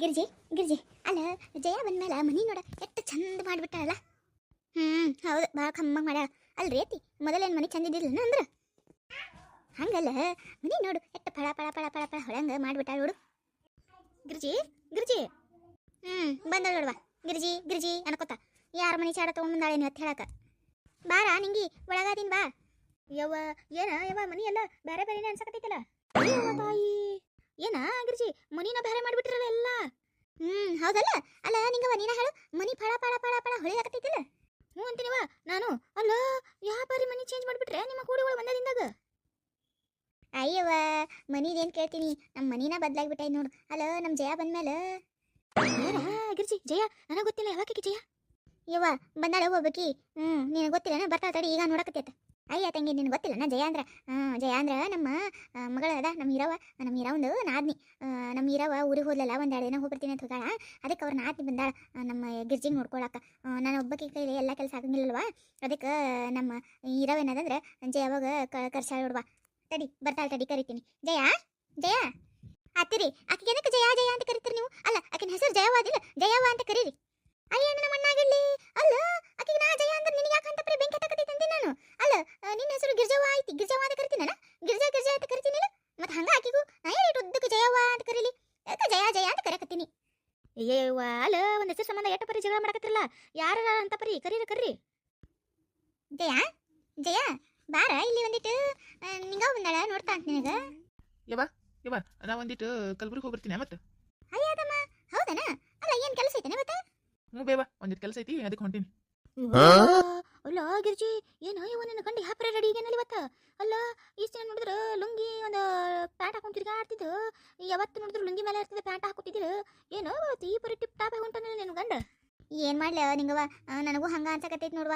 ಗಿರ್ಜಿ ಗಿರ್ಜಿ. ಅಲ್ಲ, ಜಯ ಬಂದ್ಮೇಲೆ ಮನಿ ನೋಡ ಎಷ್ಟು ಚಂದ ಮಾಡಿಬಿಟ್ಟಾಳಲ್ಲ. ಹ್ಞೂ ಹೌದು ಭಾಳ ಕಮ್ಮಂಗೆ ಮಾಡ್ಯಾಳ. ಅಲ್ರಿ ಅತ್ತಿ, ಮೊದಲೇನು ಮನಿ ಚಂದ ಇದ್ದಿಲ್ಲ ಅಂದ್ರೆ? ಹಂಗಲ್ಲ, ಮನಿ ನೋಡು, ಎಷ್ಟು ಫಳ ಫಳ ಫಳ ಫಳ ಫಳ ಹೊಳಂಗ ಮಾಡ್ಬಿಟ್ಟಾಳ ನೋಡು. ಗಿರ್ಜಿ ಗಿರ್ಜಿ. ಹ್ಞೂ ಬಂದಳು ನೋಡುವ. ಗಿರ್ಜಿ ಗಿರ್ಜಿ ಅನ್ಕೋತ. ಯಾರ ಮನಿ ಚಾಡ ತೊಗೊಂಬಂದಾಳೇನು ಅಂತ ಹೇಳಕ. ಬಾರ, ನಿಂಗಿ, ಒಳಗಾದೀನ್ ಬಾ. ಯವ್ವ, ಏನ, ಯವ್ವ ಮನಿ ಎಲ್ಲ ಬೇರೆ ಬೇರೆನೇ ಅನ್ಸಕತ್ತೈತಲ್ಲ ತಾಯಿ. ಏನ ಗಿರ್ಜಿ ಮನಿನ ಬೇರೆ ಮಾಡ್ಬಿಟ್ರಲ್ಲ ಎಲ್ಲ? ಹ್ಮ್, ಹೌದಲ್ಲ? ಅಲ್ಲ ನಿಂಗವ ನೀನ ಹೇಳು, ಮನಿ ಫಳ ಫಳ ಫಳ ಫಳ ಹೊಳಿಯಾಕತ್ತೈತಿಲ್ಲ ಹ್ಞೂ ಅಂತೀನಿವ ನಾನು, ಅಲ್ಲ ಬಾರಿ ಮನಿ ಚೇಂಜ್ ಮಾಡಿಬಿಟ್ರೆ ನಿಮ್ಮ ಕೂಡಿಗಳು ಒಂದೇ ದಿನದಾಗ ಅಯ್ಯವ ಮನಿದೇನು ಕೇಳ್ತೀನಿ ನಮ್ಮ ಮನಿನ ಬದಲಾಗ್ಬಿಟ್ಟೈ ನೋಡು. ಅಲ್ಲ ನಮ್ಮ ಜಯ ಬಂದ್ಮೇಲೆ? ಗಿರ್ಜಿ ಜಯ? ನನಗೆ ಗೊತ್ತಿಲ್ಲ ಯಾವಾಕಿ ಜಯ? ಯವ್ವ ಬಂದಾಳೆ ಹೋಗ್ಬೇಕಿ ಹ್ಞೂ ನಿನಗೆ ಗೊತ್ತಿಲ್ಲ ಬರ್ತಾ, ತಡಿ, ಈಗ ನೋಡಕತ್ತೈತ. ಅಯ್ಯ ತಂಗಿ ನಿನ್ ಗೊತ್ತಿಲ್ಲ ನಾ ಜಯ ಅಂದ್ರ ಹ್ಮ್, ಜಯ ಅಂದ್ರ ನಮ್ಮ ಮಗಳ ಅದ ನಮ್ಮ ಇರವ ನಮ್ಮ ಇರವಂದು ನಾದ್ನಿ. ಆ, ನಮ್ಮ ಇರವ ಊರಿಗೆ ಹೋದ್ಲಲ್ಲ ಒಂದ್ ಎರಡು ದಿನ ಹೋಗ್ಬಿಡ್ತೀನಿ ಅಂತ ಹೋಗಾಳ ಅದಕ್ಕೆ ಅವ್ರ ನಾದ್ನಿ ಬಂದಾಳ ನಮ್ಮ ಗಿರ್ಜಿಗೆ ನೋಡ್ಕೊಳಕ್ಕ ನಾನು ಒಬ್ಬಕ್ಕೆ ಕೈಲಿ ಎಲ್ಲ ಕೆಲಸ ಆಗಂಗಿಲ್ಲಲ್ವಾ? ಅದಕ್ಕೆ ನಮ್ಮ ಇರವ ಏನದಂದ್ರೆ ಜಯ ಅವಾಗ ಕರ್ಸಾಳ ನೋಡ್ವಾ. ತಡಿ ಬರ್ತಾಳ ತಡಿ ಕರಿತೀನಿ. ಜಯ ಜಯ. ಆತಿರಿ ಆಕೆಗೆ ಏನಕ್ಕೆ ಜಯ ಜಯ ಅಂತ ಕರಿತೀರಿ ನೀವು? ಅಲ್ಲ ಆಕಿನ ಹೆಸರು ಜಯವಾದಿಲ್ಲ ಜಯವ ಅಂತ ಕರೀರಿ. ಅಯ್ಯ ನನ್ನ ಮಣ್ಣಾಗಿರ್ಲಿ. ಅಲ್ಲ ಆಕೆಗೆ ನಾ ಜಯ ಅಂದ್ರೆ ನಿನಗೆ ಯಾಕೆ ಅಂತ ಪರಿ ಬೆಂಕಿ ತಕತೈತೆ ಅಂತೀನಿ ನಾನು ಅಲ್ಲ ಆ, ನಿನ್ನ ಹೆಸರು ಗಿರ್ಜವ್ವ ಐತಿ ಗಿರ್ಜವ್ವ ಅಂತ ಕರಿತೀನಿ ನಾನು ಗಿರ್ಜಾ ಗಿರ್ಜಾ ಅಂತ ಕರಿತೀನಿಲ್ಲ ಮತ್ತೆ ಹಂಗ ಆಕಿಗೂ ನಾ ಏನು ಉದ್ದಕ್ಕೆ ಜಯವ್ವ ಅಂತ ಕರೀಲಿ ಅದಕ್ಕೆ ಜಯ ಜಯ ಅಂತ ಕರೆಕತ್ತೀನಿ ಅಯ್ಯವ್ವ ಅಲ್ಲ ಒಂದು ಹೆಸರು ಸಂಬಂಧ ಎಷ್ಟು ಪರಿ ಜಗಳ ಮಾಡಕತ್ತಿರಲ್ಲ ಯಾರ ಕರೀರ ಕರೀರಿ. ಜಯ ಜಯ ಬಾರ ಇಲ್ಲಿ ಒಂದಿಟ್ಟು ನಿಂಗ ಬಂದಾಳ ನೋಡ್ತಾ ಅಂತ ನಿನಗ. ಯವ್ವ ನಾ ಒಂದಿಟ್ಟು ಕಲ್ಬುರ್ಗಿ ಹೋಗ್ಬರ್ತೀನಿ ಮತ್ತೆ ಅಯ್ಯದಮ್ಮ ಹೌದನ? ಅಲ್ಲ ಏನ್ ಕೆಲಸ ಐತೆ ಮತ್ತೆ ಹ್ಞೂ ಬೇವ ಒಂದಿಟ್ಟು ಕೆಲಸ ಐತಿ ಅದಕ್ಕೆ ಹೊಂಟೀನಿ. ಅಲ್ಲ ಗಿರ್ಜಿ ಏನು ಇವ ನನ್ನ ಗಂಡಿ ಹ್ಯಾಪ್ರೆ ರೆಡಿ ಏನಲ್ಲಿ ಇವತ್ತ? ಅಲ್ಲ ಇಷ್ಟು ದಿನ ನೋಡಿದ್ರ ಲುಂಗಿ ಒಂದು ಪ್ಯಾಂಟ್ ಹಾಕೊಂಡು ತಿರ್ಗಾಡ್ತಿದ್ದು. ಯಾವತ್ತು ನೋಡಿದ್ರು ಲುಂಗಿ ಮೇಲೆ ಇರ್ತಿದ್ದೆ ಪ್ಯಾಂಟ್ ಹಾಕೊತಿದ್ರು ಏನೋ ಈ ಪರಿ ಟಿಪ್ ಟಾಪ್ ಹೊಂಟಾನಲ್ಲ ನಿನ್ನ ಗಂಡ. ಏನ್ ಮಾಡ್ಲ ನಿಂಗವ ನನಗೂ ಹಂಗ ಅನ್ಸಕತ್ತೈತಿ ನೋಡುವ.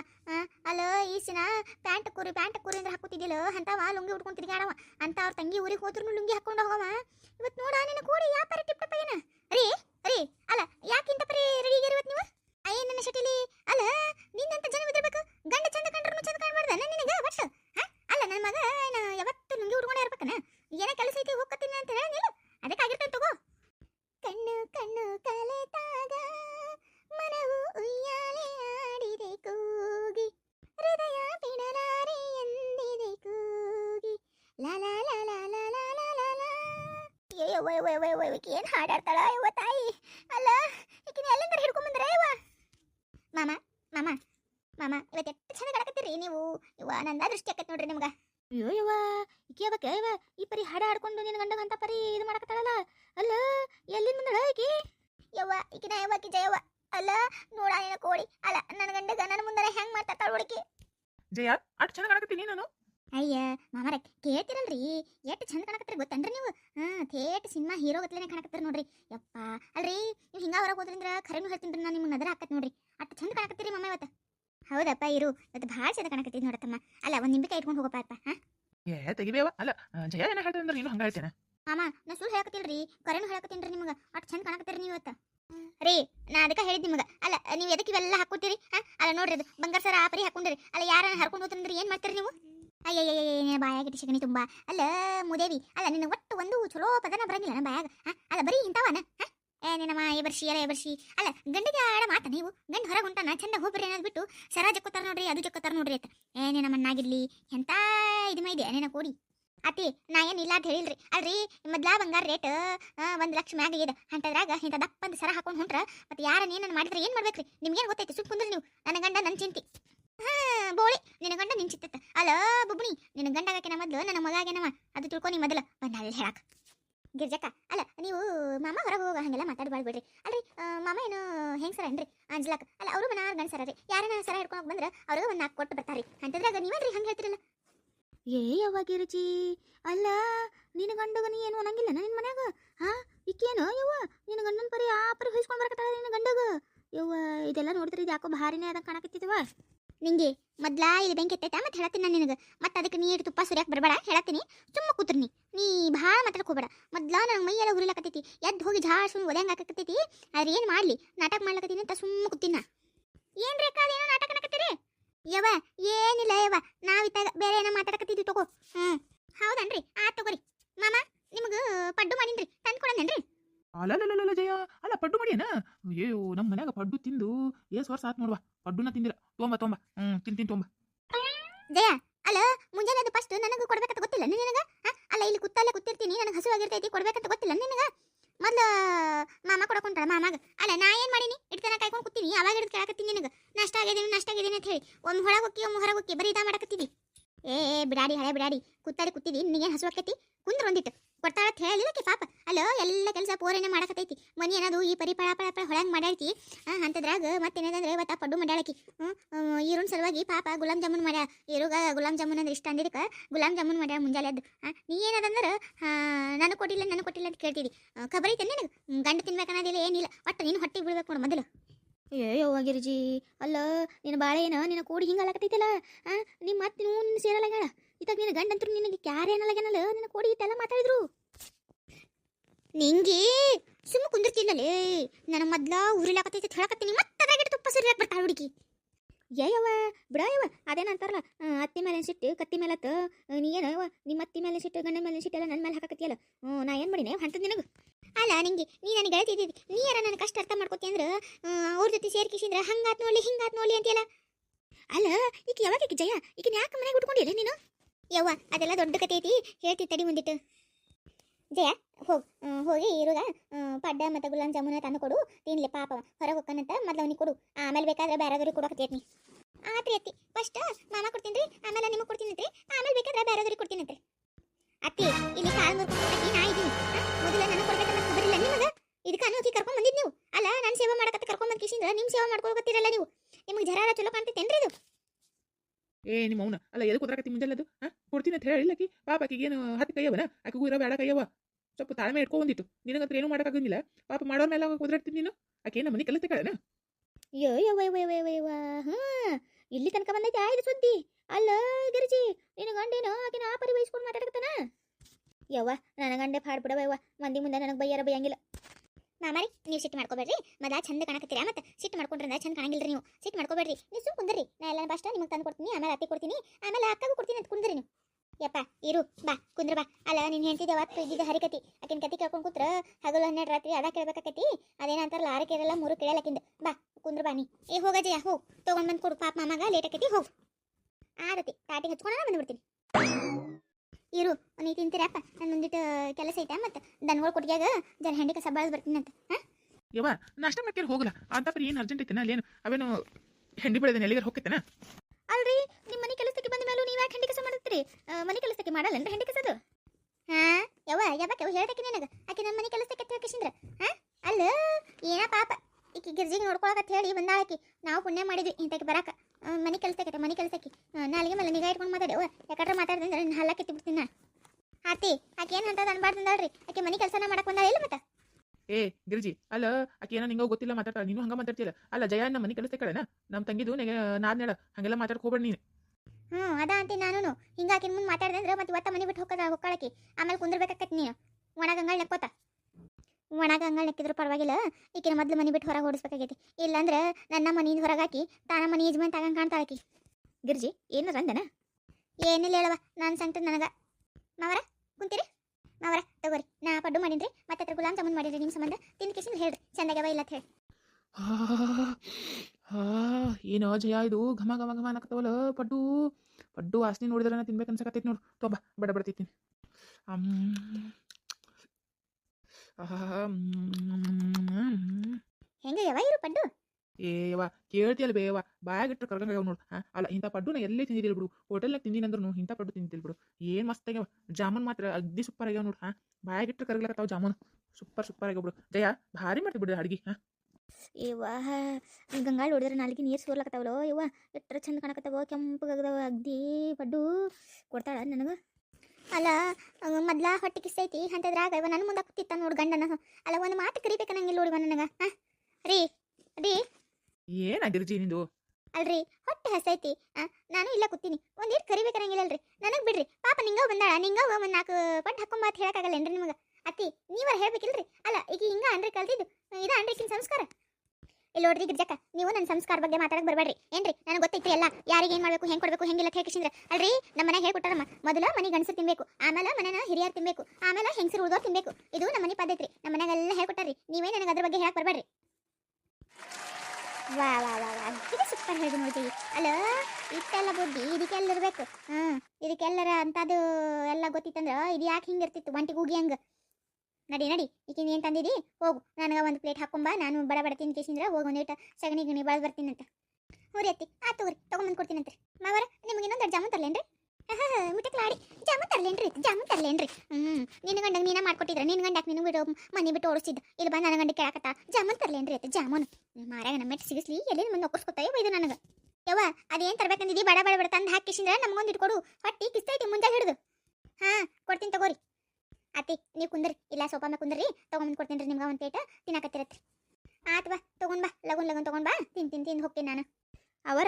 ಅಲ್ಲ ಈ ದಿನ ಪ್ಯಾಂಟ್ ಕುರಿ ಪ್ಯಾಂಟ್ ಕುರಿ ಅಂದ್ರೆ ಹಾಕೋತಿದ್ದಿಲ್ಲ ಅಂತವ ಲುಂಗಿ ಉಟ್ಕೊಂಡು ತಿರುಗಾಡವ ಅಂತ ಅವ್ರ ತಂಗಿ ಊರಿಗೆ ಹೋದ್ರು ಲುಂಗಿ ಹಾಕೊಂಡು ಹೋಗವ. ಇವತ್ತು ನೋಡ ನಿನ್ನ ಕೂಡಿ ಯಾ ಟಿಪ್ ಟಾಪ್ ಏನ? ರೀ ರೀ, ಅಲ್ಲ ಯಾಕಿಂತ ಪರಿ ರೆಡಿ ಇವತ್ತು ನೀವು? ಅಯ್ಯ ನನ್ನ ಶಟಿಲಿ ಅಲ್ಲ ನಿನ್ನಂತ ಜನ ಬಿದ್ದಿರ್ಬೇಕು ಗಂಡ ಚಂದ ಕಂಡ್ರು ಚಂದ ಏನು ಹಾಡಾಡ್ತಾಳ, ಅಯ್ಯೋ, ತಾಯಿ. ಅಲ್ಲ, ಈಕಿನ ಎಲ್ಲಿಂದ ಹಿಡ್ಕೊಂಡ್ ಬಂದ್ರೆ ಅಯ್ಯವ್ವ ಮಾಮ ಮಾಮ ಮಾಮ, ಇವತ್ತು ಎಷ್ಟು ಚೆನ್ನಾಗಿ ಆಡಕತ್ತೀರಿ ನೀವು? ಇವ ನಂದ ದೃಷ್ಟಿ ಆಕೈತಿ ನೋಡ್ರಿ ನಿಮ್ಗ. ಅಯ್ಯೋ, ಯವ್ವ, ಈಕಿ ಯಾವಕ್ಕ ಯವ್ವ? ಈ ಪರಿ ಹಾಡ ಹಾಡ್ಕೊಂಡು ನಿನ್ನ ಗಂಡಗ ಅಂತ ಪರಿ ಇದು ಮಾಡಕತ್ತಾಳಲ್ಲ? ಅಲ್ಲ, ಎಲ್ಲಿಂದ ಬಂದಳ ಈಕಿ? ಯವ್ವ, ಈಕಿನ ಯವ್ವ ಆಕಿ ಜಯವ್ವ. ಅಲ್ಲ, ನೋಡ ನಿನ್ನ ಕೋಳಿ. ಅಲ್ಲ ನನ್ನ ಗಂಡಗ ನನ್ನ ಮುಂದೆ ಹೆಂಗ್ ಮಾಡ್ತಾಳ ಹುಡುಕಿ ಜಯ, ಅಷ್ಟು ಚೆನ್ನಾಗಿ ಆಡಕತ್ತೀನಿ ನಾನು? ಅಯ್ಯ ಮಾಮರ ಕೇಳ್ತಿರಲ್ರಿ? ಎಷ್ಟು ಚಂದ ಕಾಣಕತ್ತೀರಿ ಗೊತ್ತನ್ರಿ ನೀವು? ಹಾ ಥೇಟ್ ಸಿನಿಮಾ ಹೀರೋ ಗತ್ಲೆನೆ ಕಾಣಕತ್ತೀರಿ ನೋಡ್ರಿ. ಯಪ್ಪ ಅಲ್ರಿ ನೀವು ಹಿಂಗ ಹೊರಗೆ ಹೋದ್ರಿಂದ ಖರೇನು ಹೇಳ್ತೀನಿ ನಾನು ನಿಮ್ಗೆ ನದರ ಹಾಕತ್ ನೋಡ್ರಿ. ಅಷ್ಟು ಚಂದ ಕಾಣಕತ್ತೀರಿ ಮಮ್ಮ ಇವತ್ತು. ಹೌದಪ್ಪ ಇರು ಇವತ್ತು ಭಾಳ ಚಂದ ಕಾಣಕತ್ತೀನಿ ನೋಡತ್ತಮ್ಮ. ಅಲ್ಲ ಒಂದು ನಿಂಬಿಕಾಯಿ ಇಟ್ಕೊಂಡು ಹೋಗಪ್ಪ ಅಪ್ಪ ಹಾ? ಏ ತೆಗಿಬೇವ. ಅಲ್ಲ ಜಯ ಏನ ಹೇಳ್ತಾರೆ ಅಂದ್ರೆ ನೀನು ಹಂಗ ಹೇಳ್ತೇನೆ. ಮಾಮ ನಾ ಸುಳ್ಳು ಹೇಳಕತ್ತಿಲ್ರಿ ಕರೆನು ಹೇಳಕತ್ತೀನಿ ನಿಮ್ಗೆ. ಅಷ್ಟು ಚಂದ ಕಾಣಕತ್ತೀರಿ ನೀವು ಇವತ್ತು. ರೀ ನಾ ಅದಕ್ಕೆ ಹೇಳಿದ್ ನಿಮಗೆ. ಅಲ್ಲ ನೀವು ಎದಕ್ಕೆ ಇವೆಲ್ಲ ಹಾಕೋತೀರಿ ಹಾ? ಅಲ್ಲ ನೋಡ್ರಿ ಅದು ಬಂಗಾರ ಸರ ಆ ಪರಿ ಹಾಕೊಂಡಿರಿ. ಅಲ್ಲ ಯಾರನ್ನ ಹರ್ಕೊಂಡು ಹೋದ್ರಂದ್ರೆ ಏನು ಮಾಡ್ತೀರಿ ನೀವು? ಅಯ್ಯಯ್ಯಯ್ಯ ಬಾಯಾಗಿಟ್ಟು ಶಗಣಿ ತುಂಬಾ. ಅಲ್ಲ, ಮುದೇವಿ, ಅಲ್ಲ, ನಿನ್ನ ಒಟ್ಟು ಒಂದು ಚಲೋ ಪದನ ಬರಂಗಿಲ್ಲ ನನ್ನ ಬಾಯಾಗ. ಅಲ್ಲ, ಬರೀ ಇಂಥವನ? ಏ ನಿನ್ನಮ್ಮ ಏ ಬರ್ಷಿ ಏ ಬರ್ಷಿ ಅಲ್ಲ, ಗಂಡಿಗೆ ಆಡ ಮಾತ ನೀವು. ಗಂಡ ಹೊರಗೆ ಹೊಂಟಾನ, ಚಂದ ಹೋಗ್ರಿ ಅನ್ನೋದು ಬಿಟ್ಟು. ಸರ ಜಕ್ಕೋತಾರ ನೋಡ್ರಿ, ಅದು ಜಕ್ಕೋತಾರ ನೋಡ್ರಿ ಅಂತ. ಏ, ನಿನ್ನ ಮಣ್ಣಾಗಿರ್ಲಿ. ಎಂತ ಇದು ಮೈದೆ ನಿನ್ನ ಕೋಡಿ? ಅತಿ ನಾ ಏನು ಇಲ್ಲ ಅಂತ ಹೇಳಿಲ್ರಿ. ಅಲ್ರಿ, ಮೊದ್ಲ ಬಂಗಾರ ರೇಟ್ ಒಂದು ಲಕ್ಷ ಮ್ಯಾಗ ಇದೆ ಅಂತದ್ರಾಗ ಇಂಥ ದಪ್ಪಂದು ಸರ ಹಾಕೊಂಡು ಹೊಂಟ್ರ, ಮತ್ತೆ ಯಾರ ಏನನ್ನು ಮಾಡಿದ್ರೆ ಏನು ಮಾಡ್ಬೇಕ್ರಿ? ನಿಮ್ಗೇನು ಗೊತ್ತೈತಿ? ಸುಮ್ ಕುಂದ್ರಿ ನೀವು. ನನ್ನ ಗಂಡ ನನ್ನ ಚಿಂತಿ. ಹಾ, ಬೋಳಿ. ನಿನ್ನ ಗಂಡ ನಿನ್ ಚಿತ್ತತ್ತ. ಅಲ್ಲ ಬುಬ್ಣಿ ನಿನ್ನ ಗಂಡಗಾಕಿನ ಮೊದ್ಲು ನನ್ನ ಮಗ ಮಗಾಗೆನವ ಅದು ತಿಳ್ಕೊ ನೀ ಮೊದಲ. ಬಂದ ಅಲ್ಲಿ ಹೇಳಕ್. ಗಿರ್ಜಕ್ಕ ಅಲ್ಲ ನೀವು ಮಾಮ ಹೊರಗೆ ಹೋಗ ಹಂಗೆಲ್ಲ ಮಾತಾಡ್ಬಾಳ್ಬಿಡ್ರಿ ಅಲ್ರಿ ಆ, ಮಾಮ ಏನು ಹೆಂಗ್ ಸರ ಏನ್ರಿ? ಅಂಜ್ಲಕ್ ಅಲ್ಲ ಅವರು ಮನಾರ್ ಗಂಡ ಸರ ರೀ. ಯಾರನ್ನ ಸರ ಹಿಡ್ಕೊಂಡು ಬಂದ್ರೆ ಅವ್ರಿಗೆ ಒಂದು ನಾಲ್ಕು ಕೊಟ್ಟು ಬರ್ತಾರೆ ಅಂತದ್ರಾಗ ನೀವೇನ್ರಿ ಹಂಗೆ ಹೇಳ್ತಿರಲ್ಲ? ಏ ಯಾವಾಗಿರುಚಿ ಅಲ್ಲ ನಿನ್ನ ಗಂಡಗ ನೀ ಏನು ಅನ್ನಂಗಿಲ್ಲ ನಿನ್ನ ಮನ್ಯಾಗ? ಹಾ ಇಕ್ಕೇನು ಯವ್ವ? ನಿನ್ನ ಗಂಡನ ಪರಿ ಆ ಪರಿ ಹೊಯ್ಸ್ಕೊಂಡು ಬರಕತ್ತಾಳ ನಿನ್ನ ಗಂಡಗ? ಯವ್ವ ಇದೆಲ್ಲ ನೋಡಿದ್ರೆ ಇದು ಯಾಕೋ ಭಾರಿನೇ ಅದಂಗೆ ಕಾಣಕತ್ತಿದವ. ನಿಂಗೆ ಮೊದ್ಲ ಇಲ್ಲಿ ಬೆಂಕಿ ಎತ್ತೈತ ಮತ್ತೆ ಹೇಳತ್ತೀನಿ ನಾನು ನಿನಗೆ. ಮತ್ತೆ ಅದಕ್ಕೆ ನೀರು ತುಪ್ಪ ಸುರಿಯಕ್ಕೆ ಬರಬೇಡ, ಹೇಳತ್ತೀನಿ. ಸುಮ್ಮ ಕೂತ್ರಿ ನೀ. ಭಾಳ ಮಾತಾಡಕ್ ಹೋಗ್ಬೇಡ. ಮೊದ್ಲ ನನಗೆ ಮೈಯೆಲ್ಲ ಉರಿಲಕತ್ತೈತಿ. ಎದ್ದು ಹೋಗಿ ಜಾಡ್ಸ್ಕೊಂಡು ಒದ್ಯಾಂಗ ಹಾಕಕತ್ತೈತಿ. ಆದ್ರೆ ಏನು ಮಾಡ್ಲಿ? ನಾಟಕ ಮಾಡ್ಲಕತ್ತೀನಿ ಅಂತ ಸುಮ್ಮ ಕೂತಿನ. ಏನ್ರಿ ಅಕ್ಕ, ಅದೇನೋ ನಾಟಕ ನಕತ್ತೀರಿ ಯವ ಏನಿಲ್ಲ ಯವ ನಾವಿತ್ತಾಗ ಬೇರೆ ಏನೋ ಮಾತಾಡಕತ್ತಿದ್ವಿ ತಗೋ. ಹ್ಞೂ ಹೌದನ್ರಿ? ಆ, ತಗೋರಿ. ಮಾಮ, ನಿಮಗೆ ಪಡ್ಡು ಮಾಡಿನ್ರಿ. ತಂದು ಕೊಡೋಣನ್ರಿ ಅಲ್ಲ ಜಯ. ಅಲ್ಲ, ಪಡ್ಡು ಮಾಡಿಯೇನ? ಅಯ್ಯೋ ನಮ್ಮ ಮನ್ಯಾಗ ಪಡ್ಡು ತಿಂದು ಏಸ್ ವರ್ಷ ಆತ್ ನೋಡುವ. ಪಡ್ಡುನ ತಿಂದಿಲ್ಲ ತೊಂಬ ತೊಂಬ ಹ್ಮ್ ತಿನ್ ತಿನ್ ತೊಂಬ ಜಯ ಅಲ್ಲ ಮುಂಜಾನೆ ಅದು ಫಸ್ಟ್ ನನಗೆ ಕೊಡ್ಬೇಕಂತ ಗೊತ್ತಿಲ್ಲ ನಿನಗ ಆ? ಅಲ್ಲ ಇಲ್ಲಿ ಕುತ್ತಲ್ಲೇ ಕೂತಿರ್ತೀನಿ ನನಗೆ ಹಸುವಾಗಿರ್ತೈತಿ ಕೊಡ್ಬೇಕಂತ ಗೊತ್ತಿಲ್ಲ ನಿನಗ ಮೊದ್ಲು ಮಾಮ ಕೊಡಕೊಂತಾಳ ಮಾಮಾಗ ಅಲ್ಲ ನಾ ಏನ್ ಮಾಡೀನಿ ಇಡ್ತನ ಕಾಯ್ಕೊಂಡು ಕೂತೀನಿ ಅವಾಗ ಹಿಡಿದು ಕೇಳಕತ್ತೀನಿ ನಿನಗೆ ನಾಷ್ಟ ಆಗಿದ್ದೀನಿ ನಾಷ್ಟ ಆಗಿದ್ದೀನಿ ಅಂತ ಹೇಳಿ ಒಮ್ಮೆ ಹೊರಗೆ ಹೋಗಿ ಒಮ್ಮೆ ಹೊರಗೆ ಹೋಗಿ ಬರೀ ಇದಾ ಮಾಡಕತ್ತಿದ್ದಿ ಏ ಏ, ಬಿಡಾಡಿ ಹಳೆ ಬಿಡಾಡಿ ಕುತ್ತಲ್ಲಿ ಹಸುವಾಕೈತಿ ಕುಂದ್ರ ಒಂದಿಟ್ಟು. ಕೊಡ್ತಾಳ ಅಂತ ಹೇಳಿಲ್ಲಕ್ಕೆ ಪಾಪ. ಅಲ್ಲೋ, ಎಲ್ಲ ಕೆಲಸ ಪೋರೇನೆ ಮಾಡಕತ್ತೈತಿ. ಮನಿ ಏನದು ಈ ಪರಿ ಪಳ ಪಳ ಪಳ ಹೊಳಂಗ್ ಮಾಡಾಳ್ತಿ ಅಂತದ್ರಾಗ ಮತ್ತೇನದಂದ್ರೆ ಇವತ್ತ ಪಡ್ಡು ಮಾಡಾಳಕಿ ಈರುನ್ ಸಲುವಾಗಿ ಪಾಪ ಗುಲಾಬ್ ಜಾಮೂನ್ ಮಾಡ್ಯಾಳ. ಇರುಗ ಗುಲಾಬ್ ಜಾಮೂನ್ ಅಂದ್ರೆ ಇಷ್ಟ ಅಂದಿದ್ದಕ್ಕೆ. ಗುಲಾಬ್ ಜಾಮೂನ್ ಮಾಡ್ಯಾಳ ಮುಂಜಾನೆ ಅದು ನೀ ಏನದಂದ್ರೆ ನಾನು ಕೊಟ್ಟಿಲ್ಲ ನಾನು ಕೊಟ್ಟಿಲ್ಲ ಅಂತ ಕೇಳ್ತಿದ್ದಿ ಖಬರ್ ಐತೆ ನಿನಗೆ? ಗಂಡ ತಿನ್ಬೇಕನ್ನೋದಿಲ್ಲ ಏನಿಲ್ಲ. ಒಟ್ಟು ನೀನು ಹೊಟ್ಟೆಗೆ ಬಿಡ್ಬೇಕು ನೋಡು ಮೊದಲು. ಅಯ್ಯೋ ಗಿರಿಜಿ. ಅಲ್ಲ ನಿನ್ನ ಬಾಳೆ ಏನೋ ನಿನ್ನ ಕೂಡಿ ಹಿಂಗೆ ಅಲ್ಲಕತ್ತೈತಲ್ಲ ಆ ನಿಮ್ಮ ಮತ್ತೆ ನೀವು ನಿನ್ನ ಸೇರಲಾಗ್ಯಾಳ? ಇತ್ತಾಗ ನಿನ್ನ ಗಂಡ ಅಂತೂ ನಿನಗೆ ಕ್ಯಾರೆ ಅನ್ನಲಾಗ್ಯಾನಲ್ಲ ನಿನ್ನ ಕೋಡಿ ಇಟ್ಟೆಲ್ಲ ಮಾತಾಡಿದ್ರು. ನಿಂಗೆ, ಸುಮ್ಮ ಕುಂದಿರ್ತಿಲ್ಲಲೇ ನನ್ನ ಮೊದ್ಲ ಉರಿಲಾಕತ್ತೈತೆ ಹೇಳಕತ್ತೀನಿ ಮತ್ತೆ ಅದಾಗಿಟ್ಟು ತುಪ್ಪ ಸರಿ ಬರ್ತಾಳೆ ಹುಡುಗಿ. ಬಿಡ ಯವ ಅದೇನಂತಾರಲ್ಲ ಅತ್ತಿ ಮೇಲೆ ಸಿಟ್ಟು, ಕತ್ತಿ ಮೇಲೆ ಅತ್ತ ನೀ ಏನವ್ವ ನಿಮ್ಮ ಅತ್ತಿ ಮೇಲೆ ಸಿಟ್ಟು ಗಂಡ ಮೇಲೆ ಸಿಟ್ಟು ಎಲ್ಲ ನನ್ನ ಮೇಲೆ ಹಾಕತ್ತಿಯಲ್ಲ ನಾ ಏನು ಮಾಡಿನಿ, ಹಂತದ ನಿನಗೆ. ಅಲ್ಲ ನಿಂಗೆ, ನೀ ನನಗೆ ಗೆಳತಿದ್ದಿ ನೀ ಯಾರ ನನ್ನ ಕಷ್ಟ ಅರ್ಥ ಮಾಡ್ಕೋತಿ ಅಂದ್ರೆ ಅವ್ರ ಜೊತೆ ಸೇರ್ಕಿಸಿದ್ರೆ ಹಂಗಾತ್ ನೋಡ್ಲಿ, ಹಿಂಗಾತ್ ನೋಡ್ಲಿ ಅಂತೀಯಲ್ಲ. ಅಲ್ಲ ಈಗ ಯಾವಾಗ ಜಯ? ಈಗ ಯಾಕೆ ಮನೆಗೆ ಉಟ್ಕೊಂಡಿಲ್ಲ ನೀನು? ಯವ್ವ, ಅದೆಲ್ಲ ದೊಡ್ಡ ಕತೆ ಐತಿ, ಹೇಳ್ತಿ ತಡಿ ಮುಂದಿಟ್ಟು. ಜಯ, ಹೋಗ್ ಹೋಗಿ ಇರುಗ ಪಡ್ಡ ಮತ್ತು ಗುಲಾಬ್ ಜಾಮೂನ ತಂದು ಕೊಡು. ತಿನ್ಲಿ, ಪಾಪ, ಹೊರಗೆ ಹೋಗ್ಕನಂತ ಮೊದಲು ಅವನಿಗೆ ಕೊಡು. ಆಮೇಲೆ ಬೇಕಾದ್ರೆ ಬೇರೆದವ್ರಿಗೆ ಕೊಡಕತ್ತೈತಿ ಆತ್ರಿ ಅತ್ತಿ ಫಸ್ಟ್ ಮಾಮ ಕೊಡ್ತೀನಿ ಆಮೇಲೆ ನಿಮಗೆ ಕೊಡ್ತೀನಿ ಆಮೇಲೆ ಬೇಕಾದ್ರೆ ಬೇರೆದವ್ರಿಗೆ ಕೊಡ್ತೀನಿ ಅತ್ತಿ, ಇಲ್ಲಿ ಕಾಲು ಮುರ್ಕೊಂಡು ನಾ ಇದ್ದೀನಿ. ಮೊದಲು ನನಗೆ ಕೊಡ್ಬೇಕಂತ ಬರಿಲ್ಲ ನಿಮಗೆ? ಇದಕ್ಕೆ ಅನುಮತಿ ಕರ್ಕೊಂಡು ಬಂದಿದ್ ನೀವು? ಅಲ್ಲ, ನಾನು ಸೇವೆ ಮಾಡಕತ್ತ ಕರ್ಕೊಂಡ್ ಬಂದು ನಿಮ್ಮ ಸೇವೆ ಮಾಡ್ಕೊಳಕತ್ತೀರಲ್ಲ ನೀವು? ನಿಮಗೆ ಜರಾರ ಚಲೋ ಕಾಣ್ತೈತೇನ್ರಿ ಇದು? ಏ, ನಿಮ್ಮ ಅವನ. ಅಲ್ಲ ಎದಕ್ಕೆ ಕುದ್ರಾಕತ್ತಿ ಅದು ಹಾ ಕೊಡ್ತೀನಿ ಅಂತ ಹೇಳಿಲ್ಲ ಆಕಿ ಪಾಪ ಆಕಿಗೆ ಏನು ಹತ್ತು ಕೈಯವನ ಆಕಿಗೂ ಇರೋ ಬೇಡ ಕೈಯವ ಸ್ವಲ್ಪ ತಾಳ್ಮೆ ಇಟ್ಕೊ ಬಂದಿತ್ತು. ನಿನಗಂತ್ರ ಏನು ಮಾಡೋಕ್ಕಾಗಂಗಿಲ್ಲ ಪಾಪ ಮಾಡೋರ್ ಮೇಲೆ ಕುದ್ರಾಡ್ತೀನಿ ನೀನು? ಆಕೆ ನಮ್ಮ ಮನೆ ಕೆಲಸ ಹಾ ಇಲ್ಲಿ ತನಕ ಬಂದೈತೆ ಆಯ್ತು ಸುದ್ದಿ. ಅಲ್ಲ, ಗಿರಿಜಿ, ನಿನ್ನ ಗಂಡೇನು ಆಕಿನ ಆ ಪರಿ ವಹಿಸ್ಕೊಂಡು ಮಾತಾಡಕತ್ತಾನ? ಯವ್ವ, ನನ್ನ ಗಂಡೆ ಫಾಡ್ಬಿಡವ ಬಿಡವ ಮಂದಿ ಮುಂದೆ ನನಗೆ ಬೈಯಾರ, ಬೈಯಂಗಿಲ್ಲ. ಮಾಮಾರಿ, ನೀವು ಸಿಟ್ಟು ಮಾಡ್ಕೋಬೇಡ್ರಿ. ಮದ ಚಂದ ಕಾಣಕತ್ತೀರಾ? ಮತ್ತೆ ಸಿಟ್ಟು ಮಾಡ್ಕೊಂಡ್ರೆ ಚಂದ ಕಾಣಂಗಿಲ್ರಿ ನೀವು. ಸಿಟ್ಟು ಮಾಡ್ಕೋಬೇಡ್ರಿ. ನೀವು ಸುಮ್ ಕುಂದ್ರಿ. ನಾ ಎಲ್ಲ ಫಸ್ಟ್ ನಿಮಗೆ ತಂದು ಕೊಡ್ತೀನಿ, ಆಮೇಲೆ ಅತ್ತಿ ಕೊಡ್ತೀನಿ, ಆಮೇಲೆ ಅಕ್ಕಗೂ ಕೊಡ್ತೀನಿ ಅಂತ ಕುಂದ್ರಿ ನೀವು. ಯಪ್ಪ, ಇರು, ಬಾ, ಕುಂದ್ರ ಬಾ. ಅಲ್ಲ, ನೀನು ಹೆಂಡ್ತಿದ್ದೆ ಅವತ್ತು ಇದ್ದಿದ್ದ ಹರಿಕತಿ. ಆಕಿನ ಕತಿ ಕೇಳ್ಕೊಂಡು ಕೂತ್ರ, ಹಗಲು ಹನ್ನೆರಡು ರಾತ್ರಿ ಅದ ಕೇಳ್ಬೇಕಾಕತಿ. ಅದೇನಂತಾರಲ್ಲ ಆರು ಕೇಳಲ್ಲ, ಮೂರು ಕೇಳಲಕ್ಕಿಂದ ಬಾ, ಕುಂದ್ರ ಬಾ ನೀ. ಏ, ಹೋಗ ಜಯ ಹೋಗ್. ತಗೊಂಡ್ ಬಂದ್ ಕೊಡು. ಪಾಪ ಮಾಮಾಗ ಲೇಟ್ ಆಕೈತಿ, ಹೋಗು. ಆರತಿ, ತಾಟಿಗೆ ಹಚ್ಕೊಂಡ ಬಂದ್ಬಿಡ್ತೀನಿ. ಇರು ನೀ ತಿಂತೀರಪ್ಪ ನನ್ನ ಒಂದಿಟ್ಟು ಕೆಲಸ ಐತೆ ಮತ್ತೆ ದನಗಳು ಕೊಟ್ಟಿಯಾಗ ಜನ ಹೆಂಡಿ ಕಸ ಬಳದ್ ಬರ್ತೀನಿ ಅಂತ. ಹಾ? ಯವ್ವ ನಾಷ್ಟ ಮಾಡ್ಕೊಂಡು ಹೋಗಲ್ಲ ಅಂತ ಪರಿ ಏನು ಅರ್ಜೆಂಟ್ ಐತೆನ? ಅಲ್ಲೇನು ಅವೇನು ಹೆಂಡಿ ಬೆಳೆದ ಎಲ್ಲಿಗಾರ ಹೋಗ್ತೇನೆ ಅಲ್ರಿ ನಿಮ್ಮ ಮನೆ ಕೆಲಸಕ್ಕೆ ಬಂದ ಮೇಲೂ ನೀವು ಯಾಕೆ ಹೆಂಡಿ ಕಸ ಮಾಡ್ತೀರಿ ಮನೆ ಕೆಲಸಕ್ಕೆ ಮಾಡಲ್ಲನ್ರಿ ಹೆಂಡಿ ಕಸದು? ಹಾ? ಯವ್ವ ಯಾವಕ್ಕೆ ಹೇಳ್ದಕ್ಕೆ ನಿನಗ? ಆಕೆ ನಮ್ಮ ಮನೆ ಕೆಲಸಕ್ಕೆ ತಿಳ್ಕಿಸಿಂದ್ರ ಹಾ? ಅಲ್ಲ ಏನ ಪಾಪ. ಈಕಿ ಗಿರ್ಜಿಗೆ ನೋಡ್ಕೊಳಕತ್ತ ಹೇಳಿ ಬಂದಾಳಕಿ ನಾವು ಪುಣ್ಯ ಮಾಡಿದ್ವಿ ಇಂತಕ್ಕೆ ಬರಾಕ. ಮನೆ ಕೆಲಸಕ್ಕೆ ಮನೆ ಕೆಲಸಕ್ಕೆ. ನಾಲಿಗೆ ಮೇಲೆ ನಿಗಾ ಇಟ್ಕೊಂಡು ಮಾತಾಡ್ಯವ ಯಾಕಂದ್ರೆ ಮಾತಾಡಿದ್ರೆ ನನ್ನ ಹಲ್ಲ ಕೆತ್ತಿ ಬಿಡ್ತೀನಿ ನಾನು ಆತಿ ಆಕೆ ಏನ್ ಅಂತ ಅನ್ಬಾರ್ದು ಅಂದಾಳ್ರಿ ಆಕೆ ಮನಿ ಕೆಲಸನ ಮಾಡಕ್ ಬಂದಾಳ ಇಲ್ಲ ಮತ್ತ? ಏ ಗಿರಿಜಿ ಅಲ್ಲ ಆಕೆ ಏನೋ ನಿಂಗೋ ಗೊತ್ತಿಲ್ಲ ಮಾತಾಡ್ತಾಳ ನೀನು ಹಂಗ ಮಾತಾಡ್ತಿಲ್ಲ ಅಲ್ಲ ಜಯ ನಮ್ಮ ಮನೆ ಕೆಲಸ ಕಳೆನ ನಮ್ಮ ತಂಗಿದು ನೆಗೆ ನಾದ್ನೇಳ ಹಂಗೆಲ್ಲ ಮಾತಾಡಕ್ ಹೋಗ್ಬೇಡ ನೀನು. ಹ್ಮ್ ಅದ ಅಂತೀನಿ ನಾನು ಹಿಂಗಾಕಿ ಮುಂದೆ ಮಾತಾಡ್ದಂದ್ರೆ ಮತ್ತೆ ಇವತ್ತ ಮನಿ ಬಿಟ್ಟು ಹೋಗದ ಹೊಕ್ಕಳಕಿ ಆಮೇಲೆ ಕುಂದಿರ್ಬೇಕಾಕತ್ ನೀನು. ಒಣ ಗಂಗಾಳ ನೆಕ್ಕೋತ. ಒಣ ಗಂಗಾಳ ನೆಕ್ಕಿದ್ರು ಪರವಾಗಿಲ್ಲ. ಈಕಿನ ಮೊದ್ಲು ಮನಿ ಬಿಟ್ಟು ಹೊರಗೆ ಓಡಿಸ್ಬೇಕಾಗೈತಿ. ಇಲ್ಲಾಂದ್ರೆ ನನ್ನ ಮನೆಯಿಂದ ಹೊರಗಾಕಿ ತಾನ ಮನೆ ಯಜಮಾನ್ ತಗಂಗೆ ಕಾಣ್ತಾಳಕಿ. ಗಿರ್ಜಿ ಏನಾರ ಅಂದನ ಏನಿಲ್ಲ ಹೇಳವ ನಾನು ಸಂಕಟ ನನಗ. ಮಾವರ ಕುಂತೀರಿ? ಮಾವರ ತಗೋರಿ. ನಾ ಪಡ್ಡು ಮಾಡಿನ್ರಿ ಮತ್ತೆ ಹತ್ರ ಗುಲಾಮ್ ಜಾಮೂನ್ ಮಾಡಿರಿ ನಿಮ್ಮ ಸಂಬಂಧ. ತಿಂದು ಕಿಸಿಂದ ಹೇಳ್ರಿ. ಚಂದಾಗ್ಯವ ಇಲ್ಲ ಅಂತ ಹೇಳಿ. ಏನೋ ಜಯ ಇದು. ಘಮ ಘಮ ಘಮ ಅನ್ನಕತ್ತವಲ್ಲ ಪಡ್ಡು. ಪಡ್ಡು ವಾಸನೆ ನೋಡಿದ್ರೆ ನಾ ತಿನ್ಬೇಕು ಅನ್ಸಕತ್ತೈತಿ ನೋಡು. ತೊಂಬ ಬಡ ಬಡ್ತೈತಿ ಹೆಂಗೆ ಯಾವ ಇರು ಪಡ್ಡು? ಏವ ಕೇಳ್ತಿಯಲ್ಲ ಬೇವ ಬಾಯಾಗಿಟ್ರೆ ಕರ್ಗಂಗಾಗ್ಯಾವ ನೋಡು. ಹಾ ಅಲ್ಲ, ಇಂಥ ಪಡ್ಡು ನಾ ಎಲ್ಲೇ ತಿಂದಿದ್ದಿಲ್ಲ ಬಿಡು. ಹೋಟೆಲ್ನಾಗ ತಿಂದಿನಂದ್ರು ಇಂಥ ಪಡ್ಡು ತಿಂದಿಲ್ಲ ಬಿಡು. ಏನು ಮಸ್ತ್ ಆಗ್ಯಾವ. ಜಾಮೂನ್ ಮಾತ್ರ ಅಗ್ದಿ ಸೂಪರ್ ಆಗ್ಯಾವ ನೋಡು. ಹಾ ಬಾಯಾಗಿಟ್ರೆ ಕರ್ಗ್ಲಕತ್ತಾವ ಜಾಮೂನ್. ಸೂಪರ್ ಸೂಪರ್ ಆಗ್ಯಾವ ಬಿಡು. ಜಯ, ಭಾರಿ ಮಾಡ್ತಿ ಬಿಡು ಅಡ್ಗೆ ಹಾ ಇವ ಗಂಗಾಳ ಹೊಡೆದ್ರೆ ನಾಲ್ಗೆ ನೀರು ಸೋರ್ಲಾಕತ್ತಾವಲೋ ಇವ ಎಟ್ರ ಚಂದ ಕಾಣಕತ್ತಾವ ಕೆಂಪಗಾಗದವ ಅಗ್ದಿ ಪಡ್ಡು ಕೊಡ್ತಾಳ ನನಗೆ? ಅಲ್ಲ ಮೊದ್ಲ ಹೊಟ್ಟೆ ಕಿಸ್ತೈತಿ ಅಂತದ್ರಾಗ ಇವ ನನ್ನ ಮುಂದೆ ಕೂತಿತ್ತ ನೋಡು ಗಂಡನ. ಅಲ್ಲ, ಒಂದು ಮಾತು ಕರಿಬೇಕು ನಂಗೆ ನೋಡುವ ನನಗೆ ಹಾಂ ರೀ ರೀ. ಏನಾಗಿರ್ಜಿ ನಿಂದು? ಅಲ್ರಿ, ಹೊಟ್ಟೆ ಹಸೈತಿ. ನಾನು ಇಲ್ಲ ಕೂತೀನಿ. ಒಂದೀಟ್ ಕರಿಬೇಕರಂಗಿಲ್ಲಲ್ರಿ ನನಗ್ ಬಿಡ್ರಿ. ಪಾಪ ನಿಂಗ ಬಂದಾಳ. ನಿಂಗ ಒಂದ್ ನಾಲ್ಕು ಪಟ್ಟು ಅಂತ ಹೇಳಕ್ಕಾಗಲ್ಲೇನ್ರಿ ನಿಮಗ? ಅತ್ತಿ, ನೀವರ ಹೇಳ್ಬೇಕಿಲ್ರಿ? ಅಲ್ಲ, ಈಗ ಹಿಂಗ ಅನ್ರಿ ಕಲ್ತಿದ್ದು ಇದ ಅನ್ರಿಕಿನ ಸಂಸ್ಕಾರ. ಇಲ್ಲಿ ನೋಡ್ರಿ ಗಿರ್ಜಕ್ಕ, ನೀವು ನನ್ನ ಸಂಸ್ಕಾರ ಬಗ್ಗೆ ಮಾತಾಡಕ್ ಬರಬೇಡ್ರಿ ಏನ್ರಿ? ನನಗೆ ಗೊತ್ತೈತ್ರಿ ಎಲ್ಲ. ಯಾರಿಗೆ ಏನ್ ಮಾಡ್ಬೇಕು, ಹೆಂಗ್ ಕೊಡ್ಬೇಕು, ಹೆಂಗಿಲ್ಲ ಹೇಳ್ಕಿಸಿದ್ರೆ ಅಲ್ರಿ ನಮ್ಮ ಮನೆ ಹೇಳ್ಕೊಟ್ಟಾರಮ್ಮ. ಮೊದಲ ಮನೆ ಗಂಡಸರು ತಿನ್ಬೇಕು. ಆಮೇಲೆ ಮನೆನ ಹಿರಿಯರು ತಿನ್ಬೇಕು. ಆಮೇಲೆ ಹೆಂಗಸರು ಉಳ್ದೋರು ತಿನ್ಬೇಕು. ಇದು ನಮ್ಮ ಮನೆ ಪದ್ಧತಿ ನಮ್ಮ ಮನೆಗೆಲ್ಲ ಹೇಳ್ಕೊಟ್ಟಾರಿ ನೀವೇ ನನಗೆ ಅದ್ರ ಬಗ್ಗೆ ಹೇಳಕ್ ಬರಬೇಡ್ರಿ ವಾ ವಾ ವಾ ವಾ ಇದು ಸೂಪರ್ ಹೇಳಿದೆ ಅಲ್ಲ ಇಷ್ಟೆಲ್ಲ ಬುದ್ಧಿ ಇದಕ್ಕೆಲ್ಲ ಇರ್ಬೇಕು ಹ್ಮ್ ಇದಕ್ಕೆಲ್ಲರ ಅಂತದು ಎಲ್ಲ ಗೊತ್ತಿತ್ತಂದ್ರ ಇದು ಯಾಕೆ ಹಿಂಗಿರ್ತಿತ್ತು ಒಂಟಿ ಕೂಗಿ ಹಂಗ. ನಡಿ ನಡಿ ಈಗ ಏನ್ ತಂದಿದಿ? ಹೋಗು, ನನಗೆ ಒಂದು ಪ್ಲೇಟ್ ಹಾಕೊಂಬ ನಾನು ಬಡ ಬಡ ತಿಂದು ಕೇಸಿಂದ್ರ ಹೋಗಿ ಒಂದೇಟ ಸಗಣಿ ಗಿಣಿ ಬಳದ್ ಬರ್ತೀನಿ ಅಂತ ಹ್ಞೂ ರೀ ಅತ್ತಿ ಆತು ತಗೋರಿ, ತಗೊಂಬಂದು ಕೊಡ್ತೀನಂತೆ. ಮಾವರ, ನಿಮಗೆ ಇನ್ನೊಂದು ಜಾಮೂನ್ ತರ್ಲೇನ್ರಿ? ಮುಟ್ಟಕ್ಲಾಡಿ ಜಾಮೂನ್ ತರ್ಲೇನ್ರಿ ಜಾಮೂನ್ ತರ್ಲೇನ್ರಿ. ಹ್ಮ್, ನಿನ್ನ ಗಂಡಂಗೆ ನೀನ ಮಾಡ್ಕೊಟ್ಟಿದ್ರ, ನಿನ್ನ ಗಂಡಕ್ಕೆ ನೀನು ಬಿಡೋ ಮನೆ ಬಿಟ್ಟು ಓಡಿಸಿದ್ದ? ಇಲ್ಲಿ ಬಂದು ನನ್ನ ಗಂಡ ಕೇಳಕತ್ತ. ಜಾಮೂನ್ ತರ್ಲೇನ್ರಿ ಅತ್ತೆ, ಜಾಮೂನ್. ಮಾರಾಗ ನಮ್ಮ ಮೆಟ್ ಸಿಗಿಸ್ಲಿ ಎಲ್ಲಿ ಮುಂದೆ ಒಕ್ಕರ್ಸ್ಕೊತಾಯೋ ಬೈದು ನನಗೆ. ಯವ್ವ, ಅದೇನ್ ತರ್ಬೇಕಂದಿದಿ? ಬಡ ಬಡ ಬಡ, ತಂದು ಹಾಕಿಸಿಂದ್ರ ನಮಗೊಂದು ಇಟ್ಕೊಡು. ಹೊಟ್ಟಿ ಕಿಸ್ತೈತಿ ಮುಂಜಾನೆ ಹಿಡಿದು. ಹಾ, ಕೊಡ್ತೀನಿ ತಗೋರಿ. ಅತಿ ನೀವು ಕುಂದ್ರಿ. ಇಲ್ಲ, ಸೋಫಾ ಮೇಲೆ ಕುಂದ್ರಿ. ತಗೊಂಬಂದು ಕೊಡ್ತೀನಿ ರೀ ನಿಮ್ಗೆ ಒಂದು ಪೇಟ ತಿನ್ನಕತ್ತಿರತ್ರಿ. ಆತ್ ಬಾ, ತಗೊಂಡ್ ಬಾ. ಲಗುನ್ ಲಗುನ್ ತಗೊಂಡ್ ಬಾ. ತಿನ್ ತಿನ್ ತಿಂದು ಹೋಗ್ತೀನಿ ನಾನು. ಅವರ